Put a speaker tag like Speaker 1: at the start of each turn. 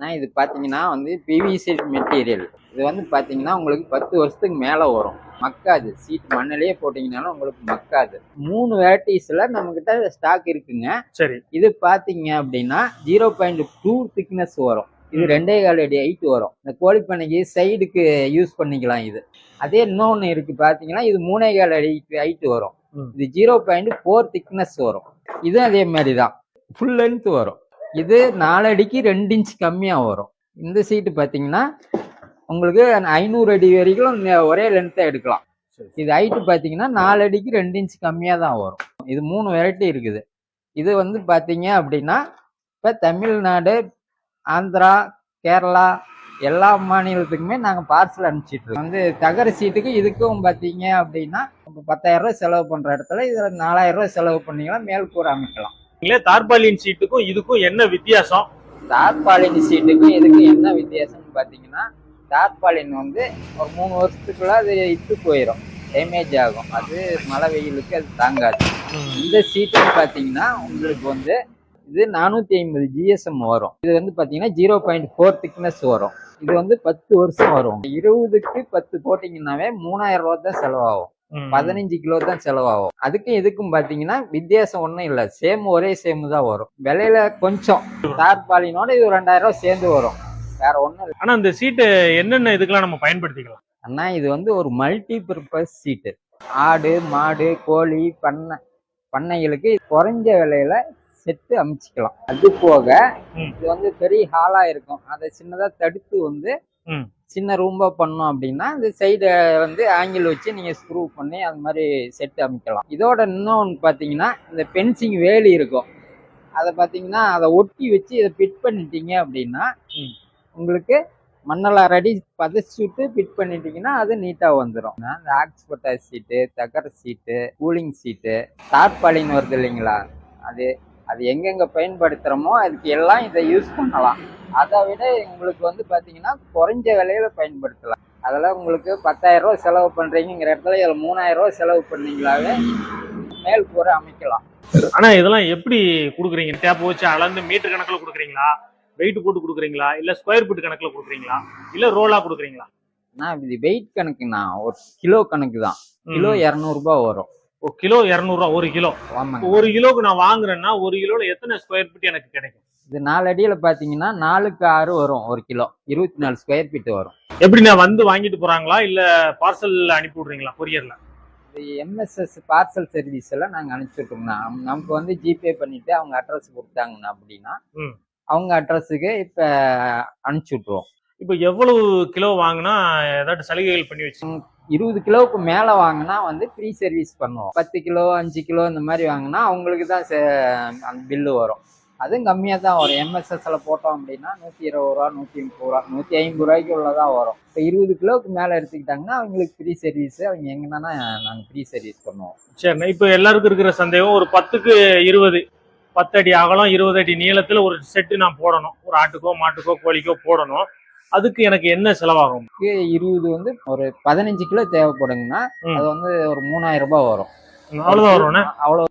Speaker 1: நான் இது பார்த்தீங்கன்னா வந்து பிவிசி மெட்டீரியல் இது வந்து பார்த்தீங்கன்னா உங்களுக்கு பத்து வருஷத்துக்கு மேலே வரும். மக்காது. சீட் மண்ணிலேயே போட்டிங்கனாலும் உங்களுக்கு மக்காது. மூணு வெரைட்டிஸில் நம்மக்கிட்ட ஸ்டாக் இருக்குங்க.
Speaker 2: சரி.
Speaker 1: இது பார்த்தீங்க அப்படின்னா ஜீரோ பாயிண்ட் டூ திக்னஸ் வரும். இது ரெண்டே கால் அடி ஹைட் வரும். இந்த கோழி பண்ணைக்கு சைடுக்கு யூஸ் பண்ணிக்கலாம் இது. அதே இன்னொன்று இருக்கு பார்த்தீங்கன்னா இது மூணே கால் அடி ஹைட் வரும். இது ஜீரோ பாயிண்ட் ஃபோர் திக்னஸ் வரும். இதுவும் அதே மாதிரி தான் ஃபுல் லென்த் வரும். இது நாலு அடிக்கு ரெண்டு இன்ச் கம்மியாக வரும். இந்த சீட்டு பார்த்தீங்கன்னா உங்களுக்கு ஐநூறு அடி வரைக்கும் ஒரே லென்த்தாக எடுக்கலாம். இது ஹைட்டு பார்த்தீங்கன்னா நாலு அடிக்கு ரெண்டு இன்ச் கம்மியாக தான் வரும். இது மூணு வெரைட்டி இருக்குது. இது வந்து பார்த்தீங்க அப்படின்னா இப்போ தமிழ்நாடு ஆந்திரா கேரளா எல்லா மாநிலத்துக்குமே நாங்கள் பார்சல் அனுப்பிச்சிட்டு இருக்கோம். வந்து தகர சீட்டுக்கு இதுக்கும் பார்த்தீங்க அப்படின்னா இப்போ பத்தாயிரம் ரூபாய் செலவு பண்ணுற இடத்துல இதில் நாலாயிரம் ரூபாய் செலவு பண்ணீங்கன்னா மேல் கூரை அமைக்கலாம்.
Speaker 2: இல்ல தார்பாலின் சீட்டுக்கும் இதுக்கும் என்ன வித்தியாசம்?
Speaker 1: தார்பாலின் சீட்டுக்கும் இதுக்கும் என்ன வித்தியாசம்னு பார்த்தீங்கன்னா தார்பாலின் வந்து ஒரு மூணு வருஷத்துக்குள்ள அது இட்டு போயிடும் டேமேஜ் ஆகும். அது மழை வெயிலுக்கு அது தாங்காது. இந்த சீட்டுன்னு பார்த்தீங்கன்னா உங்களுக்கு வந்து இது நானூற்றி ஐம்பது ஜிஎஸ்எம் வரும். இது வந்து பார்த்தீங்கன்னா ஜீரோ பாயிண்ட் ஃபோர் திக்னஸ் வரும். இது வந்து பத்து வருஷம் வரும். இருபதுக்கு பத்து போட்டிங்கன்னாவே மூணாயிரம் ரூபா தான் செலவாகும். பதினஞ்சு கிலோ தான் செலவாகும். அதுக்கும் இதுக்கும் பார்த்தீங்கன்னா வித்தியாசம் ஒன்றும் இல்லை. சேம் ஒரே சேம் தான் வரும். விலையில கொஞ்சம். தார்பாலினோட இது ரெண்டாயிரம் ரூபாய் சேர்ந்து வரும். வேற ஒன்றும் இல்லை.
Speaker 2: ஆனா இந்த சீட்டு என்னென்ன இதுக்கெல்லாம் நம்ம பயன்படுத்திக்கலாம்?
Speaker 1: அண்ணா இது வந்து ஒரு மல்டி பர்பஸ் சீட்டு. ஆடு மாடு கோழி பண்ணை. பண்ணைகளுக்கு குறைஞ்ச விலையில செட்டு அமைச்சிக்கலாம். அது போக. இது வந்து பெரிய ஹாலா இருக்கும். அதை சின்னதா தடுத்து வந்து. சின்ன ரூம்பா பண்ணோம் அப்படின்னா இந்த சைடை வந்து ஆங்கிள் வச்சு நீங்க ஸ்க்ரூ பண்ணி அது மாதிரி செட் அமைக்கலாம். இதோட இன்னொன்று பார்த்தீங்கன்னா இந்த பென்சிங் வேலி இருக்கும். அதை பார்த்தீங்கன்னா அதை ஒட்டி வச்சு இதை ஃபிட் பண்ணிட்டீங்க அப்படின்னா. உங்களுக்கு மண்ணெல்லாம் ரெடி பதச்சு விட்டு ஃபிட் பண்ணிட்டீங்கன்னா அது நீட்டாக வந்துடும் இந்த ஆக்ஸ்போட்டா சீட்டு தகர சீட்டு கூலிங் சீட்டு தார்பாலின் வருது இல்லைங்களா? அது அது எங்கெங்க பயன்படுத்துகிறோமோ அதுக்கு எல்லாம் இதை யூஸ் பண்ணலாம். அதை விட உங்களுக்கு வந்து பார்த்தீங்கன்னா குறைஞ்ச விலையில பயன்படுத்தலாம். அதில் உங்களுக்கு பத்தாயிரம் ரூபா செலவு பண்ணுறீங்கிற இடத்துல இதில் மூணாயிரம் ரூபா செலவு பண்ணீங்களாவே மேல் கூரை அமைக்கலாம்.
Speaker 2: ஆனா இதெல்லாம் எப்படி கொடுக்குறீங்க? டேப் வச்சு அளந்து மீட்டர் கணக்குல கொடுக்குறீங்களா? வெயிட் போட்டு கொடுக்குறீங்களா? இல்ல ஸ்கொயர் ஃபீட் கணக்குல கொடுக்குறீங்களா? இல்ல ரோலா கொடுக்குறீங்களா?
Speaker 1: நான் இது வெயிட் கணக்குண்ணா. ஒரு கிலோ கணக்கு தான். கிலோ இரநூறுபா வரும்.
Speaker 2: ஒரு கிலோ இரநூறுவா ஒரு கிலோ. ஒரு கிலோக்கு நான் வாங்குறேன்னா ஒரு கிலோல எத்தனை ஸ்கொயர் ஃபீட் எனக்கு கிடைக்கும்?
Speaker 1: இது நாலு அடியில் பார்த்தீங்கன்னா நாலுக்கு ஆறு வரும் ஒரு கிலோ. இருபத்தி நாலு ஸ்கொயர் ஃபீட் வரும்.
Speaker 2: எப்படி நான் வந்து வாங்கிட்டு போறாங்களா? இல்ல பார்சல் அனுப்பி விடுறீங்களா? கொரியர்ல
Speaker 1: எம்எஸ்எஸ் பார்சல் சர்வீஸ் எல்லாம் நாங்கள் அனுப்பிச்சுட்டோம்னா நமக்கு வந்து ஜிபே பண்ணிட்டு அவங்க அட்ரஸ் கொடுத்தாங்கண்ணா அப்படின்னா. அவங்க அட்ரஸுக்கு இப்போ அனுப்பிச்சி விட்ருவோம்
Speaker 2: இப்போ எவ்வளவு கிலோ வாங்கினா ஏதாட்டு சலுகைகள் பண்ணி வச்சு
Speaker 1: இருபது கிலோவுக்கு மேலே வாங்கினா வந்து ஃப்ரீ சர்வீஸ் பண்ணுவோம். பத்து கிலோ அஞ்சு கிலோ இந்த மாதிரி வாங்கினா அவங்களுக்கு தான் அந்த பில்லு வரும். அதுவும் கம்மியாக தான் வரும் எம்எஸ்எஸ்ல போட்டோம் அப்படின்னா நூற்றி இருபது ரூபா நூற்றி முப்பது ரூபா நூற்றி ஐம்பது ரூபாய்க்கு உள்ளதாக வரும். இப்போ இருபது கிலோவுக்கு மேலே எடுத்துக்கிட்டாங்கன்னா அவங்களுக்கு ஃப்ரீ சர்வீஸ் அவங்க எங்கன்னா நாங்கள் ஃப்ரீ சர்வீஸ் பண்ணுவோம்.
Speaker 2: சரி இப்போ எல்லாருக்கும் இருக்கிற சந்தேகம் ஒரு பத்துக்கு இருபது பத்து அடி அகலம் இருபது அடி நீளத்துல ஒரு செட்டு நான் போடணும். ஒரு ஆட்டுக்கோ மாட்டுக்கோ கோழிக்கோ போடணும். அதுக்கு எனக்கு என்ன செலவாகும்?
Speaker 1: இருபது வந்து ஒரு பதினஞ்சு கிலோ தேவைப்படுங்கன்னா. அது வந்து ஒரு மூணாயிரம் ரூபாய் வரும்.
Speaker 2: அவ்வளவுதான் வரும்ண்ணே?
Speaker 1: அவ்வளோ